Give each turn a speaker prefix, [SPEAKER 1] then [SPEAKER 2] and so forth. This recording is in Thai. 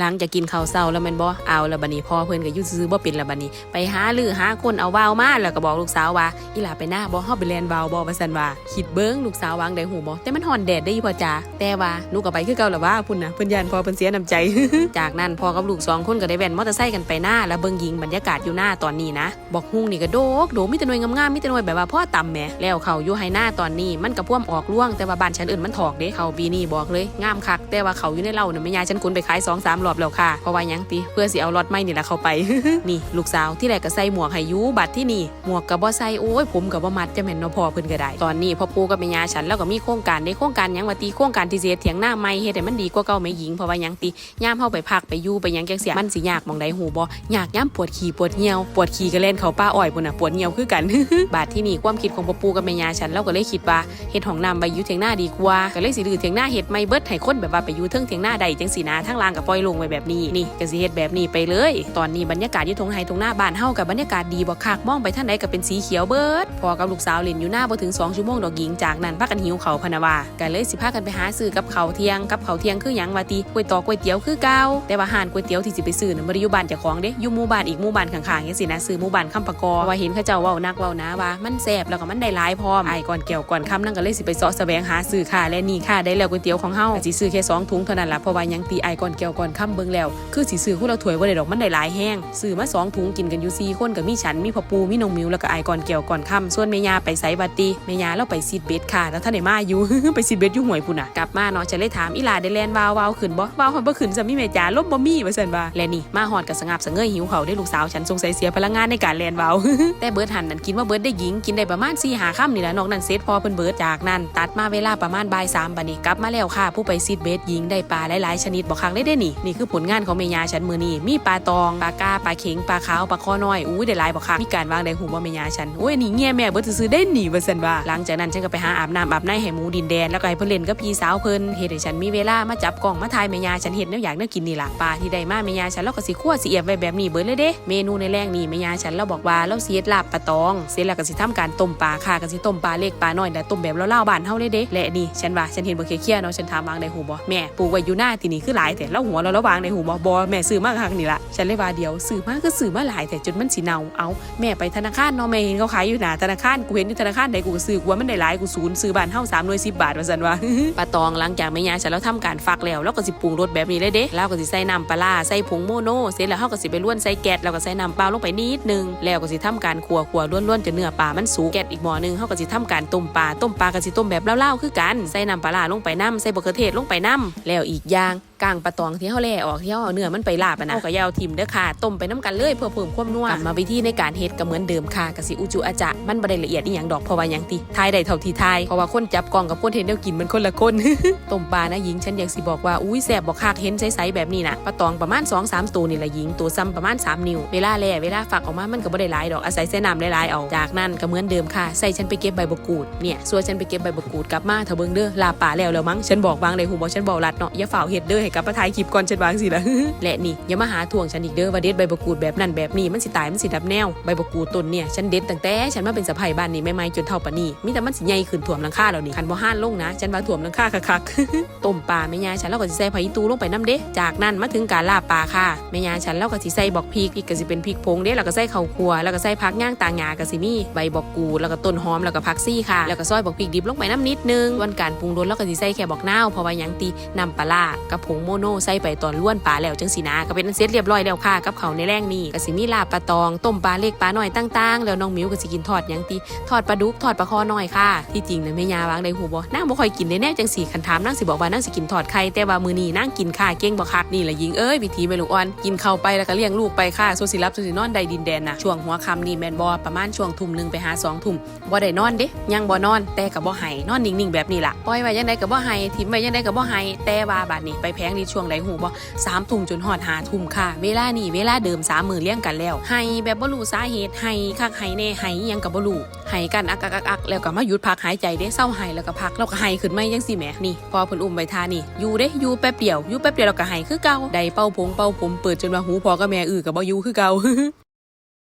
[SPEAKER 1] หลังจากกินข้าวเช้าแล้วแม่นบ่เอาล้วบัดนี้พ่อเพิ่นก็อยู่ซื่อบ่เป็นล้วบัดนี้ ไปหาลือหาคนเอาวาวมาแล้วก็บอกลูกสาวว่าอีหลาไปหน้าบ่เฮาไปแล่นวาวบ่ว่าซั่นว่าคิดเบิ่งลูกสาววางได้หูบ่แต่มันฮ้อนแดดได้อยู่พ่อจ๋าแต่ว่าหนูก็ไปคือเก่าแล้วว่าพุ่นน่ะเพิ่นย่านพ่อเพิ่นเสียน้ำใจ จากนั้นพ่อกับลูกสองคนก็ได้แว่นมอเตอร์ไซค์กันไปหน้าแล้วเบิ่งยิงบรรยากาศอยู่หน้าตอนนี้นะบอกฮุงนี่ก็โดกโดมีแต่หน่วยงามๆมีแต่หน่วยแบบว่าพ่อต่ำแหมแล้วเขาอยู่ให้หน้าตอนนี้มันก็พ่วมออกล่วงแต่ว่าบ้านฉันอื่นมันถอกเด้เขาปีนี้บอกเลยงามคักแต่ว่าเขาอยู่ในเล่าเนี่ยแม่ยายฉันคุนไปขายสองสามรอบแล้วค่ะ เพราะว่ายังติเพื่อสิเอารถไม่นี่แหละเข้าไป นี่ลูกสาวที่แรกก็ใส่หมวกให้ยูบัดที่นี่ หมวกกับบ่ใส่โอ้ยผมกับบ่มัดจะแม่นนพอเพิ่นก็ได้ ตอนนี้พ่อปูกับแม่ยาฉันแล้วก็มีโครงการในโครงการยังว่าตีโครงการที่เฮ็ดเถียงหน้าใหม่เฮ็ดให้มันดีกว่าเก่าแม่หญิงเพราะว่ายังติย่ามเฮาไปพักไปยู่ไปยังจังเสียมันสิยากมองใดหูบ่ยากย่ามปวดขี้ปวดเหี่ยวปวดขี้ก็เล่นเขาป้าอ้อยพุ่นน่ะปวดเหี่ยวคือกัน บาดที่นี่ความคิดของพ่อปูกับแม่ยาฉันเราก็เลยคิดว่าเฮ็ดห้องน้ำใบยู่เถียงหน้าดีกว่าก็เลยสิรื้อเถียงหน้าเฮ็ดไม่เบิดให้คนแบบว่าไปอยู่เทิงเถียงหน้าใดจังสีนาทั้งลางกับปล่อยลงไว้แบบนี้นี่กสิเฮ็ดแบบนี้ไปเลย ตอนนี้บรรยากาศอยู่ทงไฮทงหน้าบ้านเฮากับบรรยากาศดีบ่คักมองไปท่างใดก็เป็นสีเขียวเบิดพอกับลูกสาวเล่นอยู่หน้าบ่ถึง2ชั่วโมงดอกหญิงจากนั้นพากันหิวเขาพนะว่าก็เลยสิพากันไปหาซื้อกับเขาเที่ยงกับเขาเที่ยงคือหยังว่าติก๋วยตอก๋วยเตี๋ยวคือเก่าแต่ว่าห้านก๋วยเตี๋ยวที่สิไปซื้อน่ะบ่ได้อยู่บ้านเจ้าของเด้อยู่หมู่บ้านอีกหมู่บ้านข้างๆจังซี่นะซื้อหมู่บ้านคำปะกอว่าเห็นเขาเจ้าเว้านักเว้านาว่ามันแซ่บแล้วก็มันได้หลายพร้อมไอ้ก่อนแก้วก่อนค่ำนั่นก็เลยสิไปเสาะแสวงหาซื้อค่ะและนี่ค่ะได้แล้วก๋วยเตี๋ยวของเฮาสิซื้อแค่สองถุงเท่านั้นล่ะเพราะว่ายังตีไอ้ก่อนแก้วก่อนค่ำเบิงแล้ว คือสิซื้อคนละถ้วยบ่าได้ดอกมันได้หลายแห้งซื้อมาสองถุงกินกันอยู่สี่คนก็มีฉันมีพ่อปูมีน้องมิวแล้วก็ไอก่อนแก้วก่อนค่ำส่วนแม่ยาไปไสบัดตีแม่ยาเราไปซีดเบ็ดค่ะ แล้วท่านได้มาอยู่ไปซีดเบ็ดอยู่ห่วยพุ่นน่ะกลับมาเนาะจะเลยถามอีลาได้แลนวาววาวขึ้นบ่วาวฮอดบ่ขึ้นซะมีแม่จ๋าลมบ่มีว่าซั่นว่าและนี่มาฮอดก็สงับสะเงยหิวเขาได้ลูกสาวฉันสงสัยเสียพลังงานในการแลนวาวแต่เบิร์ดหันนั่นกินว่าเบิร์ดได้หญิงกินได้ประมาณ4ีหาค่ำนี่แหละนอกนั้นเซตพอเพิ่นเบิร์ดจากนั้น ตัดมาเวลาประมาณบ่ายสามบัดนี้กลับมาแล้วค่ะผู้ไปซีดเบสหญิงได้ปลาหลายๆชนิดบอกครั้งได้ได้นี่นี่คือผลงานของเมยาฉันมือนี่มีปลาตองปลากาปลาเข็งปลาขาวปลาข้อน้อยอุ้ยได้หลายบอกครั้งมีการวางได้หูบ่าเมยาฉันโอ้ยนี่เงี้ยแม่เบิร์ดซื้อได้หนีว่าซั่นว่าหลังจากนั้นฉันก็ไปหาอาบน้ำอาบในให้หมูดินแดนแล้วก็ให้เพิ่นเล่นกับพี่สาวเพิ่นเฮ็ดให้ฉันมีเวลามาจับกล่องมาถ่ายเมยาฉันเห็นแนวอยากแนวกินนี่ล่ะปลาที่ได้มาเมยาฉันเราก็สิคั่วสิเอียบไว้แบบนี้เบิดเลยเด้เมนูในแรงนี่เมยาฉันเราบอกว่าเราสิเฮ็ดลาบปลาตองเสร็จแล้วก็สิทำการต้มปลาค่ะก็สิต้มปลาเล็กปลาน้อยแต่ต้มแบบเล่าๆบ้านเฮาเลยเด้และนี่ฉันว่าฉันเห็นบ่เครียดๆเนาะฉันถามวางในหูบ่แม่ปลูกไว้อยู่หน้าที่นี่คือหลายแต่เราหัวเราเระวางในหูบ่บ่แม่ซื้อมาครั้งนี่ละฉันเลยว่าเดียวซื้อมากก็ซื้อมาหลายแต่จนมันสิเนาเอาแม่ไปธนาคารเนาะแม่เห็นเขาขายอยู่หนาธนาคารกูเห็นอยู่ธนาคารใดกูก็ซื้อกูว่ามันได้หลายกูศูนย์ซื้อบ้านเฮา3หน่วย10บบาทว่าซั่นว่าปลาตองหลังจากแม่ยาฉันแล้วทำการฟักแล้วแล้วก็สิปรุงรสแบบนี้เลยเด้แล้วก็สิใส่น้ำปลาใส่ผงโมโนเสร็จแล้วเฮาก็สิไปล้วนใส่แก๊สแล้วก็ใส่น้ำเปล่าลงไปนิดนึงแล้วก็สิทำการคั่วคั่วล้วนๆจนเนื้อปลามันสุกแก๊สอีกหม้อนึงเฮาก็สิทำการต้มปลาต้มปลาก็สิต้มแบบเล่าๆคือกันใส่น้ำปลาร้าลงไปน้ำใส่บะเขือเทศลงไปน้ำแล้วอีกอย่าง กางปลาตองที่เฮาแล่ออกที่เฮาเอาเนื้อมันไปลาบอะนะเอาก็อยาวทิมเด้อค่ะต้มไปน้ำกันเลยเพื่อเพิ่มความนัวกลับมาวิธีในการเฮ็ดก็เหมือนเดิมค่ะก็สิอุจุอาจะมันบ่ได้ละเอียดอีหยังดอกเพราะว่าหยังติทายได้เท่าที่ทายเพราะว่าคนจับกล้องกับคนเห็นแนวกินมันคนละคนต้มปลานะหญิงฉันอยากสิบอกว่าอุ้ยแซ่บบอกคักเห็นใสๆแบบนี้นะปลาตองประมาณ2 3ตัวนี่ละหญิงตัวซ้ำประมาณ 3 นิ้วเวลาแล่เวลาฝักออกมามันก็บ่ได้หลายดอกอาศัยใส่น้ำหลายๆเอาจากนั้นก็เหมือนเดิมค่ะใส่ฉันไปเก็บใบมะกรูดเนี่ยส่วนฉันไปเก็บใบมะกรูดกลับมาเถอะเบิ่งเด้อลาป่าแล้วแล้วมั้งฉันบอกวางเลยหูบอกฉันบอกรัดเนาะอย่าฝ่าวเฮ็ดเด้อให้กลับมาถ่ายคลิปก่อนฉันวางสิละและนี่อย่ามาหาทวงฉันอีกเด้อว่าเด็ดใบมะกูดแบบนั้นแบบนี้มันสิตายมันสิดับแนวใบมะกูดต้นเนี่ยฉันเด็ดตั้งแต่ฉันมาเป็นสะใภ้บ้านนี้ไม่ไม่จนเท่าปานี้มีแต่มันสิใหญ่ขึ้นท่วมหลังคาแล้วนี่คันบ่ห้านลงนะฉันว่าท่วมหลังคาคักๆต้มปลาแม่ยาฉันแล้วก็สิใส่ไผักอีตูลงไปน้ำเด้จากนั้นมาถึงการลาปลาค่ะแม่ยาฉันแล้วก็สิใส่บอกพริกพริกก็สิเป็นพริกผงเด้แล้วก็ใส่ข้าวคั่วแล้วก็ใส่ผักย่างต่างหยาก็สิมีใบบอกกูแล้วก็ต้นหอมแล้วก็ผักซี่ค่ะ แล้วก็ซอยบอกพริกดิบลงไปน้ำนิดนึงวันการปรุงรสแล้วก็สิใส่แค่บอกนาวเพราะว่ายังตีน้ำปลาร้ากับผงโมโนใส่ไปตอนล้วนปลาแล้วจังสีนาก็เป็นอันเสร็จเรียบร้อยแล้วค่ะกับเขาในแรงนี้ก็สิมีลาบปลาตองต้มปลาเล็กปลาหน้อยต่างๆ แล้วน้องมิวก็สิกินทอดยังตีทอดปลาดุกทอดปลาคอหน้อยค่ะที่จริงนะแม่ยาวางในหูบ่นางบ่ค่อยกินได้แน่จังสีคันถามนางสิบอกว่านางสิกินทอดไข่แต่ว่ามือนี้นางกินค่ะเก่งบ่คักนี่แหละยิงเอ้ยวิธีแม่ลูกอ่อนกินเข้าไปแล้วก็เลี้ยงลูกไปค่ะส่วนสิรับส่วนสินอนใดดินแดนนะช่วงหัวค่ำนี่แมนบ่ประมาณช่วงทุ่มหนึ่งไปหาสองทุ่มบ่ได้นอนเด้ยังบ่นอนแต่ก็บ่ให้นอนนิ่งๆแบบนี้ล่ะปล่อยไว้ยังไดก็บ่ให้ทิมไว้ยังไดก็บ่ให้แต่ว่าบัดนี้ไปแพงนี่ช่วงไดหูบ่สามทุ่มจนหอดหาทุ่มค่ะ เวลานี่เวลาเดิมสามมือเลี้ยงกันแล้วให้แบบบ่รู้สาเหตุให้คักให้แน่ให้ยังกับ่รู้ให้กันอักอักอักอักแล้วก็มาหยุดพักหายใจเด้เศร้าให้แล้วก็พักแล้วก็ให้ขึ้นมายังสี่แหมนี่ พอเพิ่นอุ้มไว้ท่านี่อยู่เด้อยู่แป๊บเดียวอยู่แป๊บเดียวแล้วก็ให้คือเก่าได้เป่าผงเป่าผมเปิดจนว่าหูพอก็แม่อือก็บ่อยู่คือเก่า